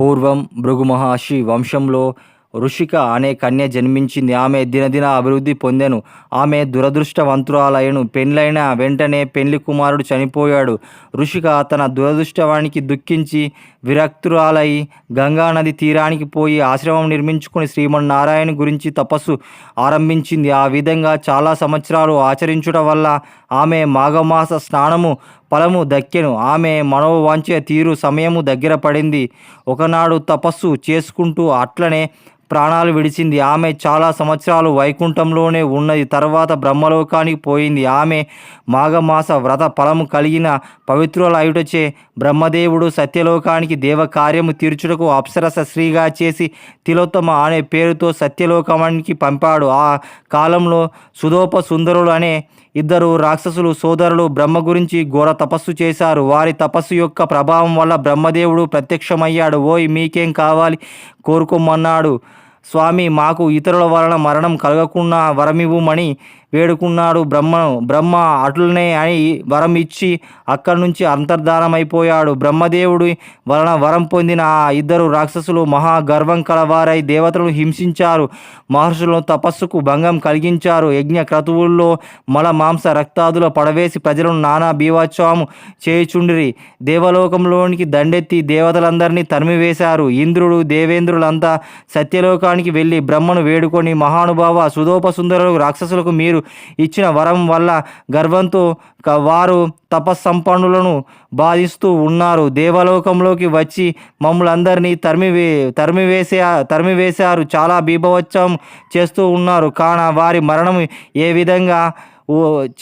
పూర్వం భృగు మహర్షి వంశంలో ఋషిక అనే కన్య జన్మించింది. ఆమె దినదిన అభివృద్ధి పొందెను. ఆమె దురదృష్టవంతురాలయను పెండ్లైన వెంటనే పెండ్లి కుమారుడు చనిపోయాడు. ఋషిక తన దురదృష్టవానికి దుఃఖించి విరక్తురాలై గంగానది తీరానికి పోయి ఆశ్రమం నిర్మించుకుని శ్రీమన్నారాయణ గురించి తపస్సు ఆరంభించింది. ఆ విధంగా చాలా సంవత్సరాలు ఆచరించుట వల్ల ఆమె మాఘమాస స్నానము ఫలము దక్కెను. ఆమె మనోవాంఛ తీరు సమయము దగ్గర పడింది. ఒకనాడు తపస్సు చేసుకుంటూ అట్లనే ప్రాణాలు విడిచింది. ఆమె చాలా సంవత్సరాలు వైకుంఠంలోనే ఉన్నది. తర్వాత బ్రహ్మలోకానికి పోయింది. ఆమె మాఘమాస వ్రత ఫలము కలిగిన పవిత్రుల అయుటచే బ్రహ్మదేవుడు సత్యలోకానికి దేవకార్యము తీర్చుటకు అప్సరస శ్రీగా చేసి తిలోత్తమ అనే పేరుతో సత్యలోకానికి పంపాడు. ఆ కాలంలో సుధోప సుందరులు అనే ఇద్దరు రాక్షసులు సోదరులు బ్రహ్మ గురించి ఘోర తపస్సు చేశారు. వారి తపస్సు యొక్క ప్రభావం వల్ల బ్రహ్మదేవుడు ప్రత్యక్షమయ్యాడు. ఓయ్ మీకేం కావాలి? కోరుకోమన్నాడు. స్వామి మాకు ఇతరుల వలన మరణం కలగకుండా వరమివ్వమని వేడుకున్నాడు బ్రహ్మ బ్రహ్మ అట్లనే అని వరం ఇచ్చి అక్కడి నుంచి అంతర్ధానమైపోయాడు. బ్రహ్మదేవుడి వలన వరం పొందిన ఆ ఇద్దరు రాక్షసులు మహా గర్వం కలవారై దేవతలను హింసించారు. మహర్షులను తపస్సుకు భంగం కలిగించారు. యజ్ఞ క్రతువుల్లో మల మాంస రక్తాదుల పడవేసి ప్రజలను నానా బీవత్సవము చేయుచుండిరి. దేవలోకంలోనికి దండెత్తి దేవతలందరినీ తరిమివేశారు. ఇంద్రుడు దేవేంద్రులంతా లోకానికి వెళ్ళి బ్రహ్మను వేడుకొని మహానుభావ సుధోపసుందరులకు రాక్షసులకు మీరు ఇచ్చిన వరం వల్ల గర్వంతో వారు తపస్సంపన్నులను బాధిస్తూ ఉన్నారు. దేవలోకంలోకి వచ్చి మమ్మల్ందరినీ తరిమివే తరిమివేసే తరిమివేశారు చాలా బీభవత్సం చేస్తూ ఉన్నారు. కాన వారి మరణం ఏ విధంగా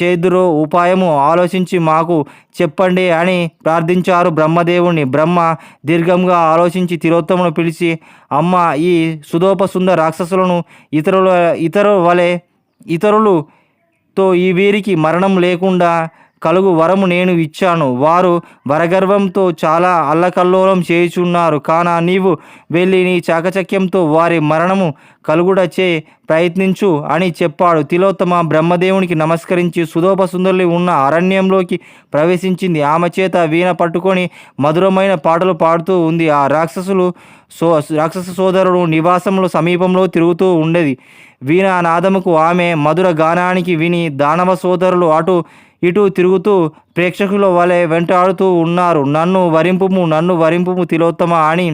చేదురో ఉపాయము ఆలోచించి మాకు చెప్పండి అని ప్రార్థించారు బ్రహ్మదేవుని బ్రహ్మ దీర్ఘంగా ఆలోచించి తిరోత్తమును పిలిచి అమ్మ ఈ సుధోపసుంద రాక్షసులను ఇతరుల ఇతరుల వలె ఇతరులతో ఈ వీరికి మరణం లేకుండా కలుగు వరము నేను ఇచ్చాను. వారు వరగర్వంతో చాలా అల్లకల్లోలం చేయుచున్నారు. కాన నీవు వెళ్ళి నీ చాకచక్యంతో వారి మరణము కలుగుడ చే ప్రయత్నించు అని చెప్పాడు. తిలోత్తమ బ్రహ్మదేవునికి నమస్కరించి సుధోప సుందరులు ఉన్న అరణ్యంలోకి ప్రవేశించింది. ఆమె చేత వీణ పట్టుకొని మధురమైన పాటలు పాడుతూ ఉంది. ఆ రాక్షసులు సో రాక్షస సోదరుడు నివాసంలో సమీపంలో తిరుగుతూ ఉండేది. వీణ నాదముకు ఆమె మధుర గానానికి విని దానవ సోదరులు అటు ఇటు తిరుగుతూ ప్రేక్షకుల వలె వెంటాడుతూ ఉన్నారు. నన్ను వరింపుము నన్ను వరింపుము తిలోత్తమ అని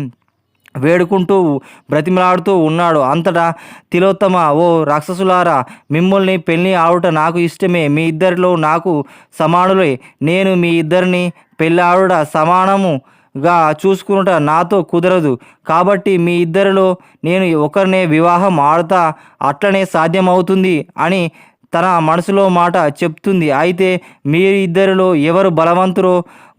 వేడుకుంటూ బ్రతిమలాడుతూ ఉన్నాడు. అంతటా తిలోత్తమ ఓ రాక్షసులారా మిమ్మల్ని పెళ్ళి ఆడుట నాకు ఇష్టమే. మీ ఇద్దరిలో నాకు సమానులే. నేను మీ ఇద్దరిని పెళ్ళి ఆడుట సమానముగా చూసుకునుట నాతో కుదరదు. కాబట్టి మీ ఇద్దరిలో నేను ఒకరినే వివాహం ఆడుతా అట్లనే సాధ్యమవుతుంది అని తన మనసులో మాట చెప్తుంది. అయితే మీరు ఇద్దరిలో ఎవరు బలవంతురో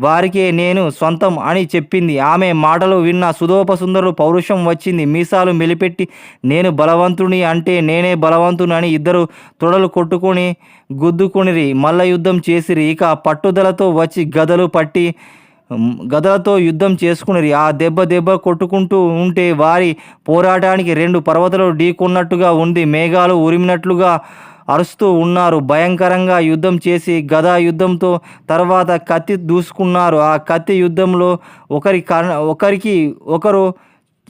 వారికే నేను సొంతం అని చెప్పింది. ఆమె మాటలు విన్న సుధోపసుందరుడు పౌరుషం వచ్చింది. మీసాలు మెలిపెట్టి నేను బలవంతుని అంటే నేనే బలవంతుని అని ఇద్దరు తొడలు కొట్టుకొని గుద్దుకునిరి మల్ల యుద్ధం చేసిరి. ఇక పట్టుదలతో వచ్చి గదలు పట్టి గదలతో యుద్ధం చేసుకునిరి. ఆ దెబ్బ దెబ్బ కొట్టుకుంటూ ఉంటే వారి పోరాటానికి రెండు పర్వతాలు ఢీకొన్నట్టుగా ఉంది. మేఘాలు ఉరిమినట్లుగా అరుస్తూ ఉన్నారు. భయంకరంగా యుద్ధం చేసి గదా యుద్ధంతో తర్వాత కత్తి దూసుకున్నారు. ఆ కత్తి యుద్ధంలో ఒకరి కర్ణ ఒకరికి ఒకరు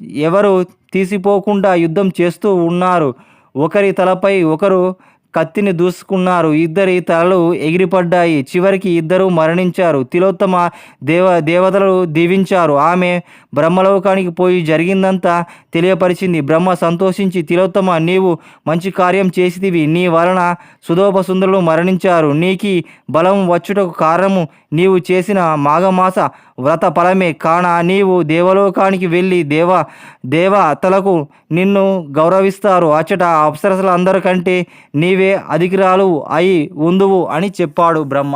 ఎవరు తీసిపోకుండా యుద్ధం చేస్తూ ఉన్నారు. ఒకరి తలపై ఒకరు కత్తిని దూసుకున్నారు. ఇద్దరి తలలు ఎగిరిపడ్డాయి. చివరికి ఇద్దరు మరణించారు. తిలోత్తమ దేవ దేవతలు దీవించారు. ఆమె బ్రహ్మలోకానికి పోయి జరిగిందంతా తెలియపరిచింది. బ్రహ్మ సంతోషించి తిలోత్తమ నీవు మంచి కార్యం చేసిదివి నీ వలన సుధోప సుందరులు మరణించారు. నీకి బలం వచ్చుటకు కారణము నీవు చేసిన మాఘమాస వ్రత ఫలమే కాన నీవు దేవలోకానికి వెళ్ళి దేవ దేవ అతలకు నిన్ను గౌరవిస్తారు. అచ్చట అప్సరసలందరికంటే నీవే అధికురాలు అయి ఉందువు అని చెప్పాడు బ్రహ్మ.